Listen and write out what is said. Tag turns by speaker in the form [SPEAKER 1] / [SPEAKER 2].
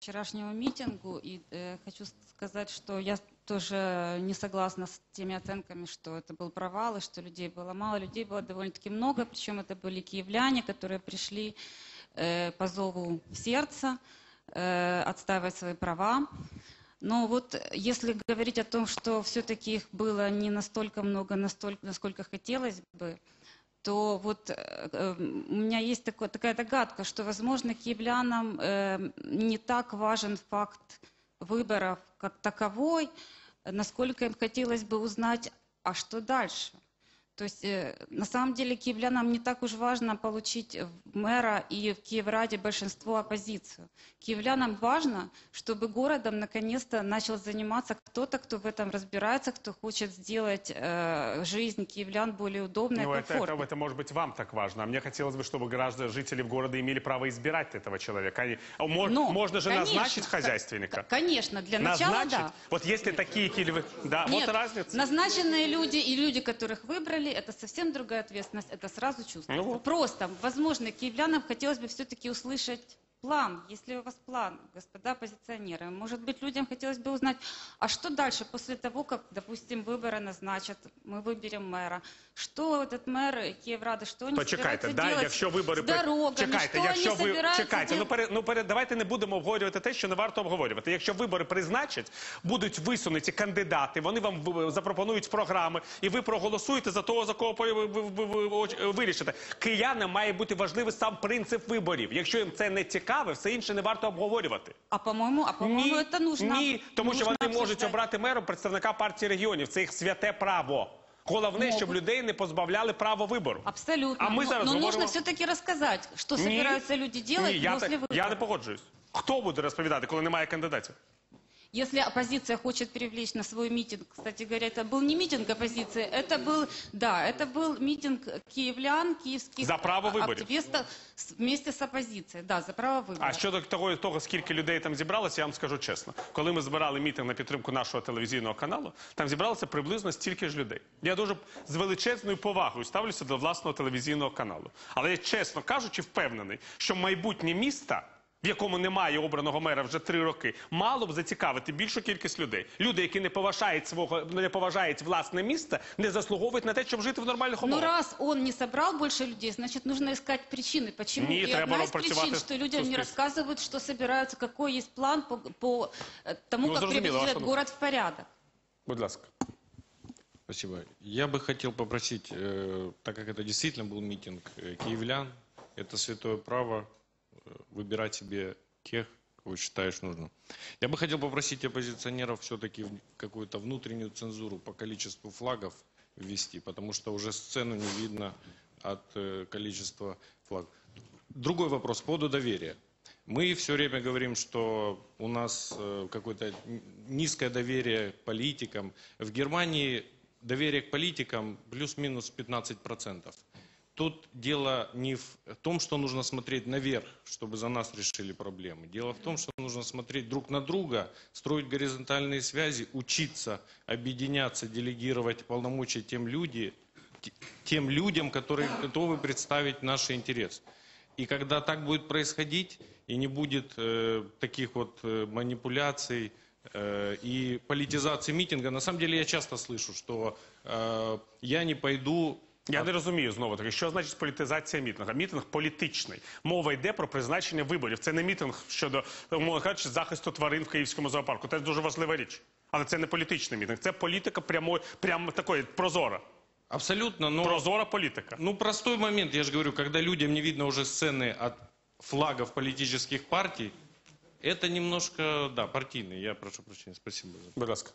[SPEAKER 1] вчерашнему митингу и э, хочу сказать, что я тоже не согласна с теми оценками, что это был провал и что людей было мало. Людей было довольно-таки много, причем это были киевляне, которые пришли э, по зову сердца э, отстаивать свои права. Но вот если говорить о том, что все-таки их было не настолько много, настолько, насколько хотелось бы, то вот э, э, у меня есть такое, такая догадка, что, возможно, киевлянам э, не так важен факт выборов как таковой, насколько им хотелось бы узнать, а что дальше. То есть, э, на самом деле, киевлянам не так уж важно получить в мэра и в Киевраде большинство оппозицию. Киевлянам важно, чтобы городом наконец-то начал заниматься кто-то, кто в этом разбирается, кто хочет сделать э, жизнь киевлян более удобной
[SPEAKER 2] Ну,
[SPEAKER 1] и
[SPEAKER 2] это,
[SPEAKER 1] комфортной.
[SPEAKER 2] это, это, может быть, вам так важно. А мне хотелось бы, чтобы граждане, жители города имели право избирать этого человека. Они- а
[SPEAKER 1] Но,
[SPEAKER 2] можно же
[SPEAKER 1] конечно,
[SPEAKER 2] назначить хозяйственника.
[SPEAKER 1] Конечно, для начала
[SPEAKER 2] назначить?
[SPEAKER 1] да.
[SPEAKER 2] Вот если такие киевы... Да,
[SPEAKER 1] Нет,
[SPEAKER 2] вот разница.
[SPEAKER 1] назначенные люди и люди, которых выбрали, это совсем другая ответственность, это сразу чувствуется.
[SPEAKER 2] Ну вот.
[SPEAKER 1] Просто, возможно, киевлянам хотелось бы все-таки услышать план, если у вас план, господа оппозиционеры. Может быть, людям хотелось бы узнать, а что дальше после того, как, допустим, выборы назначат, мы выберем мэра. Что этот мэр Киеврада, что они
[SPEAKER 2] Почекайте,
[SPEAKER 1] собираются
[SPEAKER 2] да,
[SPEAKER 1] делать
[SPEAKER 2] якщо вибори
[SPEAKER 1] з
[SPEAKER 2] при-
[SPEAKER 1] дорогами,
[SPEAKER 2] чекайте,
[SPEAKER 1] що
[SPEAKER 2] якщо
[SPEAKER 1] вони
[SPEAKER 2] ви
[SPEAKER 1] собираються
[SPEAKER 2] чекайте, ну
[SPEAKER 1] делать?
[SPEAKER 2] пере, ну пере, давайте не будемо обговорювати те, що не варто обговорювати. Якщо вибори призначать, будуть висунуті кандидати, вони вам в- запропонують програми, і ви проголосуєте за того, за кого ви, ви, ви, ви- ви вирішите. Киянам має бути важливий сам принцип виборів. Якщо їм це не цікаве, все інше не варто обговорювати.
[SPEAKER 1] А по-моему, а по-моему,
[SPEAKER 2] ні,
[SPEAKER 1] это нужно.
[SPEAKER 2] ні, тому що
[SPEAKER 1] нужно
[SPEAKER 2] вони можуть
[SPEAKER 1] обсуждать.
[SPEAKER 2] обрати мером представника партії регіонів. Це їх святе право. Головне, щоб
[SPEAKER 1] Можуть.
[SPEAKER 2] людей не позбавляли права вибору.
[SPEAKER 1] Абсолютно.
[SPEAKER 2] А мы
[SPEAKER 1] но,
[SPEAKER 2] зараз
[SPEAKER 1] но нужно
[SPEAKER 2] говоримо-
[SPEAKER 1] все-таки рассказать, что
[SPEAKER 2] Ні.
[SPEAKER 1] собираются люди делать
[SPEAKER 2] Ні, я,
[SPEAKER 1] после
[SPEAKER 2] так,
[SPEAKER 1] выборов.
[SPEAKER 2] я не погоджуюсь. Хто буде розповідати, коли немає кандидатів?
[SPEAKER 1] Если оппозиция хочет привлечь на свой митинг, кстати говоря, это был не митинг оппозиции, это был, да, это был митинг киевлян, киевских
[SPEAKER 2] За право
[SPEAKER 1] а-
[SPEAKER 2] выборов.
[SPEAKER 1] активистов с- вместе с оппозицией, да, за право выборов.
[SPEAKER 2] А щодо того, того, скільки людей там зібралося, я вам скажу чесно. Коли ми збирали мітинг на підтримку нашого телевізійного каналу, там зібралося приблизно стільки ж людей. Я дуже з величезною повагою ставлюся до власного телевізійного каналу. Але я, чесно кажучи, впевнений, що майбутнє міста. В якому немає обраного мера вже три роки, мало б зацікавити більшу кількість людей. Люди, які не поважають свого, не поважають власне місто, не заслуговують на те, щоб жити в нормальних
[SPEAKER 1] Но
[SPEAKER 2] умовах.
[SPEAKER 1] раз он не собрал больше людей, значит, нужно искать причины, почему.
[SPEAKER 2] Не,
[SPEAKER 1] И
[SPEAKER 2] треба
[SPEAKER 1] одна из
[SPEAKER 2] працювати
[SPEAKER 1] причин, что людям не
[SPEAKER 2] суспільство.
[SPEAKER 1] рассказывают, что собираются, какой есть план по, по э, тому,
[SPEAKER 2] Ну,
[SPEAKER 1] как
[SPEAKER 2] зрозуміло,
[SPEAKER 1] приведут
[SPEAKER 2] ваша
[SPEAKER 1] этот
[SPEAKER 2] думка.
[SPEAKER 1] город в порядок.
[SPEAKER 2] Будь ласка.
[SPEAKER 3] Спасибо. Я бы хотел попросить, э, так как это действительно был митинг э, киевлян, это святое право э, выбирать себе тех, кого считаешь нужным. Я бы хотел попросить оппозиционеров все-таки какую-то внутреннюю цензуру по количеству флагов ввести, потому что уже сцену не видно от э, количества флагов. Другой вопрос по поводу доверия. Мы все время говорим, что у нас э, какое-то низкое доверие к политикам. В Германии доверие к политикам плюс-минус 15%. Тут дело не в том, что нужно смотреть наверх, чтобы за нас решили проблемы. Дело в том, что нужно смотреть друг на друга, строить горизонтальные связи, учиться, объединяться, делегировать полномочия тем, люди, тем людям, которые готовы представить наши интересы. И когда так будет происходить, и не будет э, таких вот э, манипуляций э, и политизации митинга, на самом деле я часто слышу, что э, я не пойду
[SPEAKER 2] Я не розумію знову таки, що значить політизація мітингу. Мітинг політичний. Мова йде про призначення виборів. Це не мітинг щодо, умовно кажучи, захисту тварин в Київському зоопарку. Це дуже важлива річ. Але це не політичний мітинг. Це політика прямої, прямо такої прозора.
[SPEAKER 3] абсолютно, но
[SPEAKER 2] Прозора політика.
[SPEAKER 3] ну простой момент, я же говорю, когда людям не видно уже сцены от флагов политических партий, это немножко, да, партийный. Я прошу прощения, спасибо.
[SPEAKER 2] Будь ласка.